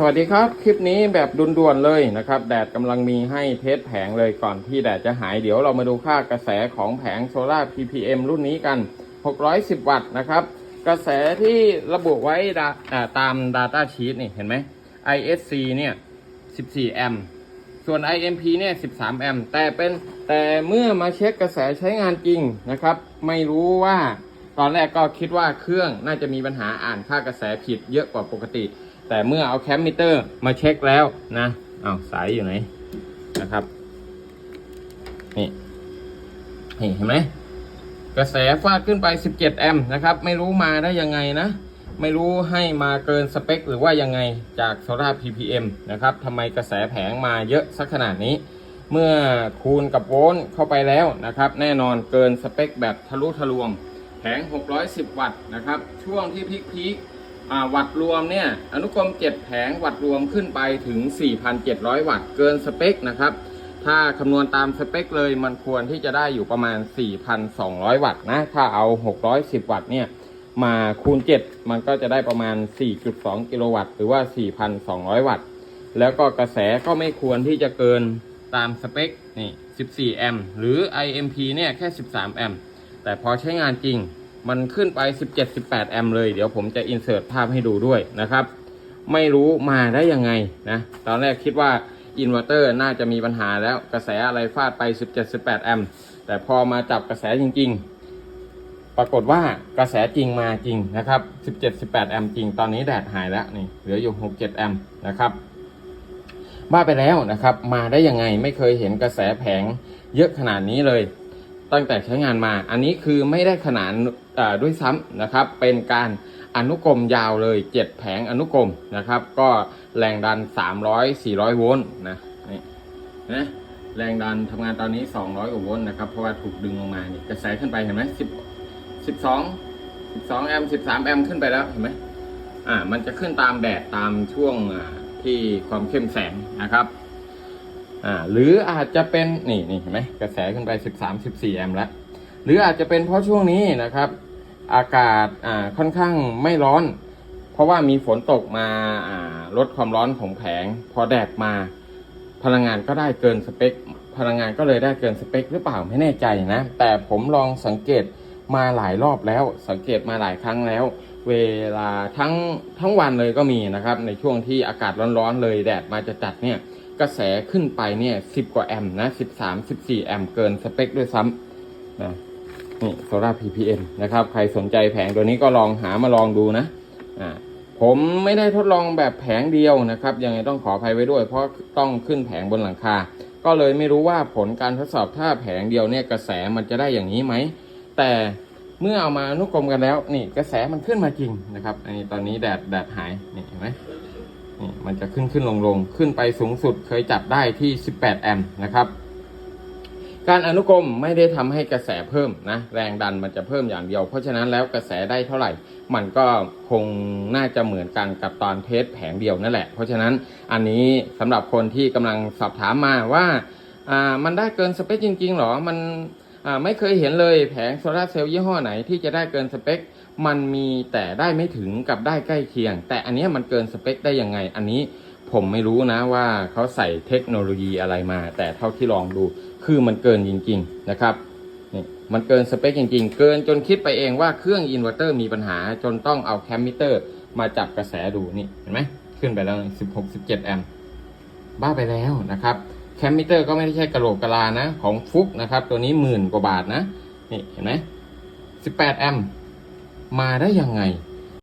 สวัสดีครับ คลิปนี้แบบด่วนๆเลยนะครับ แดดกำลังมีให้เทสแผงเลยก่อนที่แดดจะหายเดี๋ยวเรามาดูค่ากระแสของแผงโซลาร์ ppm รุ่นนี้กัน 610 วัตต์นะครับ กระแสที่ระบุไว้ตาม Data Sheet นี่เห็นไหม ISC เนี่ย 14 แอมป์ส่วน IMP เนี่ย 13 แอมป์แต่เป็นแต่เมื่อมาเช็คกระแสใช้งานจริงนะครับ ไม่รู้ว่าตอนแรกก็คิดว่าเครื่องน่าจะมีปัญหาอ่านค่ากระแสผิดเยอะกว่าปกติ แต่เมื่อเอาแคมมิเตอร์มาเช็คแล้วนะเอาสายอยู่ไหนนะครับนี่นี่เห็นไหมกระแสฟาดขึ้นไป 17 แอมป์นะครับ ไม่รู้มาได้ยังไงนะ ไม่รู้ให้มาเกินสเปค หรือว่ายังไงจากโซลา ppm นะครับทำไมกระแสแผงมาเยอะสักขนาดนี้ เมื่อคูณกับโวลต์เข้าไปแล้วนะครับ แน่นอนเกินสเปคแบบทะลุทะลวง แผง 610 วัตต์นะครับ ช่วงที่พีคพีคๆ วัตต์รวมเนี่ยอนุกรม 7 แผงวัตต์รวมขึ้นไปถึง 4,700 วัตต์เกินสเปคนะครับ ถ้าคำนวณตามสเปคเลยมันควรที่จะได้อยู่ประมาณ 4,200 วัตต์นะ ถ้าเอา 610 วัตต์เนี่ยมาคูณ 7 มันก็จะได้ประมาณ 4.2 กิโลวัตต์หรือว่า 4,200 วัตต์ แล้วก็กระแสก็ไม่ควรที่จะเกินตามสเปคนี่ 14 แอมป์หรือ IMP เนี่ยแค่ 13 แอมป์แต่พอใช้งานจริง มันขึ้นไป 17-18 แอมป์เลย เดี๋ยวผมจะอินเสิร์ตภาพให้ดูด้วยนะครับ ไม่รู้มาได้ยังไงนะ ตอนแรกคิดว่าอินเวอร์เตอร์น่าจะมีปัญหาแล้วกระแสอะไรฟาดไป 17-18 แอมป์แต่พอมาจับกระแสจริง ๆ ปรากฏว่ากระแสจริงมาจริงนะครับ 17-18 แอมป์จริง ตอนนี้แดดหายแล้วนี่เหลืออยู่ 6-7 แอมป์นะครับว่าไปแล้วนะครับ มาได้ยังไงไม่เคยเห็นกระแสแผงเยอะขนาดนี้เลย ตั้งแต่ใช้งานมา อันนี้คือไม่ได้ขนานด้วยซ้ำนะครับ เป็นการอนุกรมยาวเลย 7 แผงอนุกรมนะครับ ก็แรงดัน 300 400 โวลต์นะนี่นะแรงดันทำงานตอนนี้ 200กว่าโวลต์นะครับ เพราะว่าถูกดึงลงมานี่กระแสขึ้นไปเห็นไหม10 12 12แอมป์13 แอมป์ขึ้นไปแล้วเห็นไหมอ่ามันจะขึ้นตามแดดตามช่วงที่ความเข้มแสงนะครับ อ่าหรืออาจจะเป็นนี่นี่เห็นไหมกระแสขึ้นไป 13 14แอมป์แล้วหรืออาจจะเป็นเพราะช่วงนี้นะครับ อากาศอ่าค่อนข้างไม่ร้อน เพราะว่ามีฝนตกมาอ่าลดความร้อนของแผง พอแดดมาพลังงานก็ได้เกินสเปค พลังงานก็เลยได้เกินสเปค หรือเปล่าไม่แน่ใจนะ แต่ผมลองสังเกตมาหลายรอบแล้ว สังเกตมาหลายครั้งแล้ว เวลาทั้งทั้งวันเลยก็มีนะครับ ในช่วงที่อากาศร้อนๆเลยแดดมาจะจัดเนี่ย กระแสขึ้นไปเนี่ยสิบกว่าแอมป์นะสิบสามสิบสี่แอมป์เกินสเปคด้วยซ้ำนะนี่โซลาร์ ppm นะครับ ใครสนใจแผงตัวนี้ก็ลองหามาลองดูนะอ่าผมไม่ได้ทดลองแบบแผงเดียวนะครับ ยังไงต้องขออภัยไว้ด้วย เพราะต้องขึ้นแผงบนหลังคา ก็เลยไม่รู้ว่าผลการทดสอบถ้าแผงเดียวเนี่ยกระแสมันจะได้อย่างนี้ไหม แต่เมื่อเอามาอนุกรมกันแล้ว นี่กระแสมันขึ้นมาจริงนะครับ อันนี้ตอนนี้แดดแดดหายนี่เห็นไหม นี่มันจะขึ้นขึ้นลงลงขึ้นไปสูงสุดเคยจับได้ที่ 18 แอมป์นะครับ การอนุกรมไม่ได้ทำให้กระแสเพิ่มนะแรงดันมันจะเพิ่มอย่างเดียว เพราะฉะนั้นแล้วกระแสได้เท่าไหร่ มันก็คงน่าจะเหมือนกันกับตอนเทสแผงเดียวนั่นแหละ เพราะฉะนั้นอันนี้สำหรับคนที่กำลังสอบถามมาว่าอ่ามันได้เกินสเปคจริงๆหรอมันอ่าไม่เคยเห็นเลยแผงโซลาเซลล์ยี่ห้อไหนที่จะได้เกินสเปค มันมีแต่ได้ไม่ถึงกับได้ใกล้เคียง แต่อันนี้มันเกินสเปคได้ยังไง อันนี้ผมไม่รู้นะว่าเขาใส่เทคโนโลยีอะไรมา แต่เท่าที่ลองดูคือมันเกินจริง ๆนะครับนี่มันเกินสเปคจริง ๆ เกินจนคิดไปเองว่าเครื่องอินเวอร์เตอร์มีปัญหาจนต้องเอาแคมมิเตอร์มาจับกระแสดูนี่เห็นไหมขึ้นไปแล้ว 16-17 แอมป์บ้าไปแล้วนะครับแคมมิเตอร์ก็ไม่ได้ใช่กระโหลกกะลานะ ของฟุกนะครับ ตัวนี้หมื่นกว่าบาทนะ นี่เห็นไหม18 แอมป์ มาได้ยังไง